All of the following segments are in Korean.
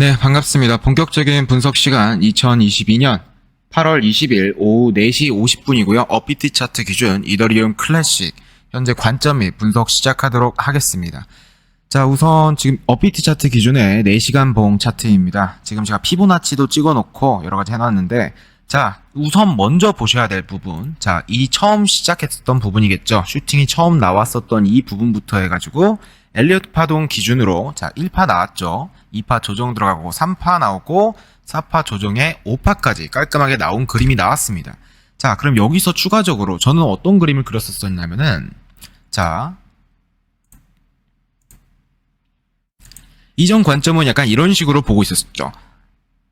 네, 반갑습니다. 본격적인 분석 시간 2022년 8월 20일 오후 4시 50분이고요. 업비트 차트 기준 이더리움 클래식 현재 관점 및 분석 시작하도록 하겠습니다. 자, 우선 지금 업비트 차트 기준의 4시간 봉 차트입니다. 지금 제가 피보나치도 찍어 놓고 여러 가지 해 놨는데 자, 우선 먼저 보셔야 될 부분. 자, 이 처음 시작했었던 부분이겠죠. 슈팅이 처음 나왔었던 이 부분부터 해 가지고 엘리어트 파동 기준으로 자 1파 나왔죠. 2파 조정 들어가고 3파 나오고 4파 조정에 5파까지 깔끔하게 나온 그림이 나왔습니다. 자 그럼 여기서 추가적으로 저는 어떤 그림을 그렸었냐면은 자 이전 관점은 약간 이런 식으로 보고 있었죠.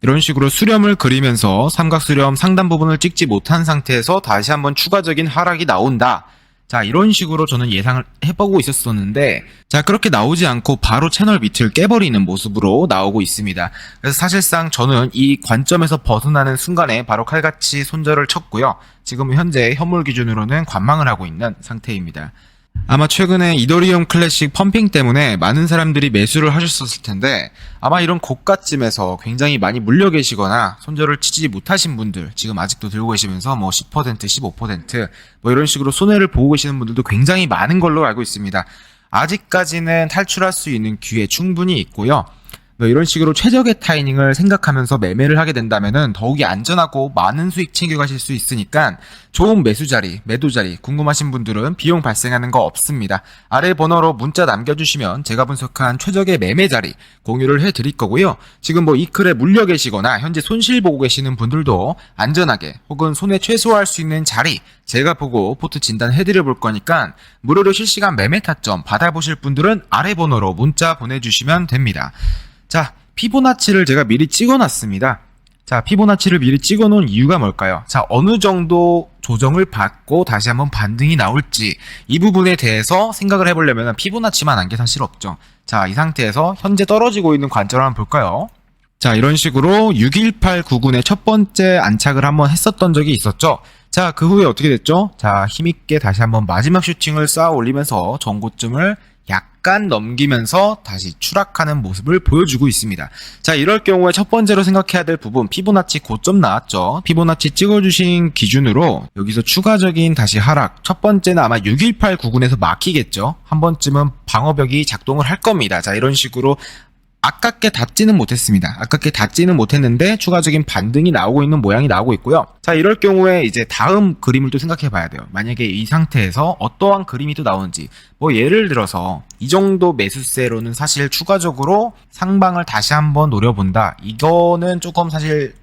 이런 식으로 수렴을 그리면서 삼각수렴 상단 부분을 찍지 못한 상태에서 다시 한번 추가적인 하락이 나온다 자, 이런 식으로 저는 예상을 해보고 있었었는데, 자, 그렇게 나오지 않고 바로 채널 밑을 깨버리는 모습으로 나오고 있습니다. 그래서 사실상 저는 이 관점에서 벗어나는 순간에 바로 칼같이 손절을 쳤고요. 지금 현재 현물 기준으로는 관망을 하고 있는 상태입니다. 아마 최근에 이더리움 클래식 펌핑 때문에 많은 사람들이 매수를 하셨었을 텐데 아마 이런 고가쯤에서 굉장히 많이 물려 계시거나 손절을 치지 못하신 분들 지금 아직도 들고 계시면서 뭐 10% 15%뭐 이런 식으로 손해를 보고 계시는 분들도 굉장히 많은 걸로 알고 있습니다. 아직까지는 탈출할 수 있는 기회 충분히 있고요. 뭐 이런 식으로 최적의 타이밍을 생각하면서 매매를 하게 된다면은 더욱이 안전하고 많은 수익 챙겨가실 수 있으니까 좋은 매수 자리, 매도 자리 궁금하신 분들은 비용 발생하는 거 없습니다. 아래 번호로 문자 남겨주시면 제가 분석한 최적의 매매 자리 공유를 해드릴 거고요. 지금 뭐 이클에 물려 계시거나 현재 손실 보고 계시는 분들도 안전하게 혹은 손해 최소화할 수 있는 자리 제가 보고 포트 진단 해드려 볼 거니까 무료로 실시간 매매 타점 받아보실 분들은 아래 번호로 문자 보내주시면 됩니다. 자, 피보나치를 제가 미리 찍어놨습니다. 자, 피보나치를 미리 찍어놓은 이유가 뭘까요? 자, 어느 정도 조정을 받고 다시 한번 반등이 나올지 이 부분에 대해서 생각을 해보려면 피보나치만 한게 사실 없죠. 자, 이 상태에서 현재 떨어지고 있는 관점을 한번 볼까요? 자, 이런 식으로 61899의 첫 번째 안착을 한번 했었던 적이 있었죠. 자, 그 후에 어떻게 됐죠? 자, 힘있게 다시 한번 마지막 슈팅을 쌓아 올리면서 전고점을 약간 넘기면서 다시 추락하는 모습을 보여주고 있습니다. 자, 이럴 경우에 첫 번째로 생각해야 될 부분, 피보나치 고점 나왔죠. 피보나치 찍어주신 기준으로 여기서 추가적인 다시 하락. 첫 번째는 아마 61899에서 막히겠죠. 한 번쯤은 방어벽이 작동을 할 겁니다. 자, 이런 식으로 아깝게 닿지는 못했습니다. 아깝게 닿지는 못했는데 추가적인 반등이 나오고 있는 모양이 나오고 있고요. 자, 이럴 경우에 이제 다음 그림을 또 생각해 봐야 돼요. 만약에 이 상태에서 어떠한 그림이 또 나오는지. 뭐 예를 들어서 이 정도 매수세로는 사실 추가적으로 상방을 다시 한번 노려본다. 이거는 조금 사실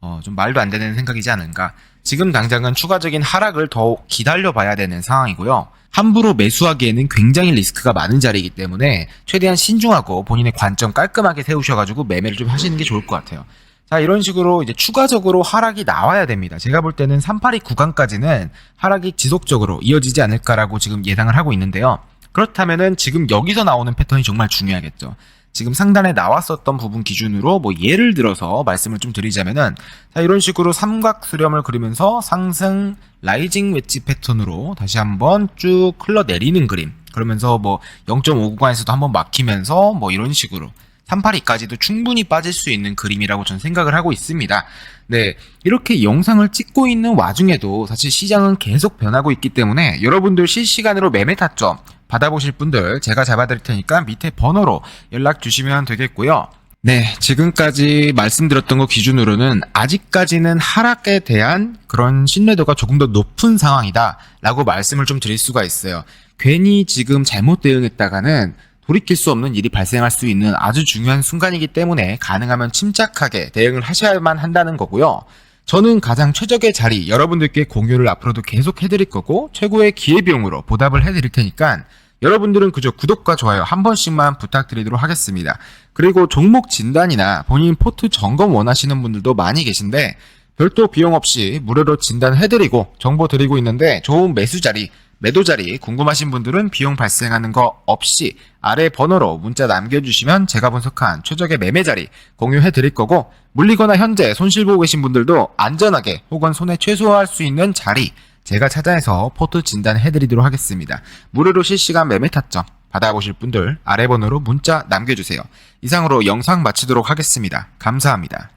어, 좀 말도 안 되는 생각이지 않은가. 지금 당장은 추가적인 하락을 더 기다려 봐야 되는 상황이고요. 함부로 매수하기에는 굉장히 리스크가 많은 자리이기 때문에 최대한 신중하고 본인의 관점 깔끔하게 세우셔가지고 매매를 좀 하시는 게 좋을 것 같아요. 자, 이런 식으로 이제 추가적으로 하락이 나와야 됩니다. 제가 볼 때는 382 구간까지는 하락이 지속적으로 이어지지 않을까라고 지금 예상을 하고 있는데요. 그렇다면은 지금 여기서 나오는 패턴이 정말 중요하겠죠. 지금 상단에 나왔었던 부분 기준으로 뭐 예를 들어서 말씀을 좀 드리자면은 자 이런 식으로 삼각 수렴을 그리면서 상승 라이징 웨지 패턴으로 다시 한번 쭉 흘러내리는 그림. 그러면서 뭐 0.5 구간에서도 한번 막히면서 뭐 이런 식으로 382까지도 충분히 빠질 수 있는 그림이라고 저는 생각을 하고 있습니다. 네. 이렇게 영상을 찍고 있는 와중에도 사실 시장은 계속 변하고 있기 때문에 여러분들 실시간으로 매매 타점 받아보실 분들 제가 잡아드릴 테니까 밑에 번호로 연락 주시면 되겠고요. 네, 지금까지 말씀드렸던 것 기준으로는 아직까지는 하락에 대한 그런 신뢰도가 조금 더 높은 상황이다 라고 말씀을 좀 드릴 수가 있어요. 괜히 지금 잘못 대응했다가는 돌이킬 수 없는 일이 발생할 수 있는 아주 중요한 순간이기 때문에 가능하면 침착하게 대응을 하셔야만 한다는 거고요. 저는 가장 최적의 자리 여러분들께 공유를 앞으로도 계속 해드릴 거고 최고의 기회비용으로 보답을 해드릴 테니까 여러분들은 그저 구독과 좋아요 한 번씩만 부탁드리도록 하겠습니다. 그리고 종목 진단이나 본인 포트 점검 원하시는 분들도 많이 계신데 별도 비용 없이 무료로 진단해드리고 정보 드리고 있는데 좋은 매수 자리 매도 자리 궁금하신 분들은 비용 발생하는 거 없이 아래 번호로 문자 남겨주시면 제가 분석한 최적의 매매 자리 공유해 드릴 거고 물리거나 현재 손실 보고 계신 분들도 안전하게 혹은 손해 최소화할 수 있는 자리 제가 찾아내서 포트 진단해 드리도록 하겠습니다. 무료로 실시간 매매 타점 받아보실 분들 아래 번호로 문자 남겨주세요. 이상으로 영상 마치도록 하겠습니다. 감사합니다.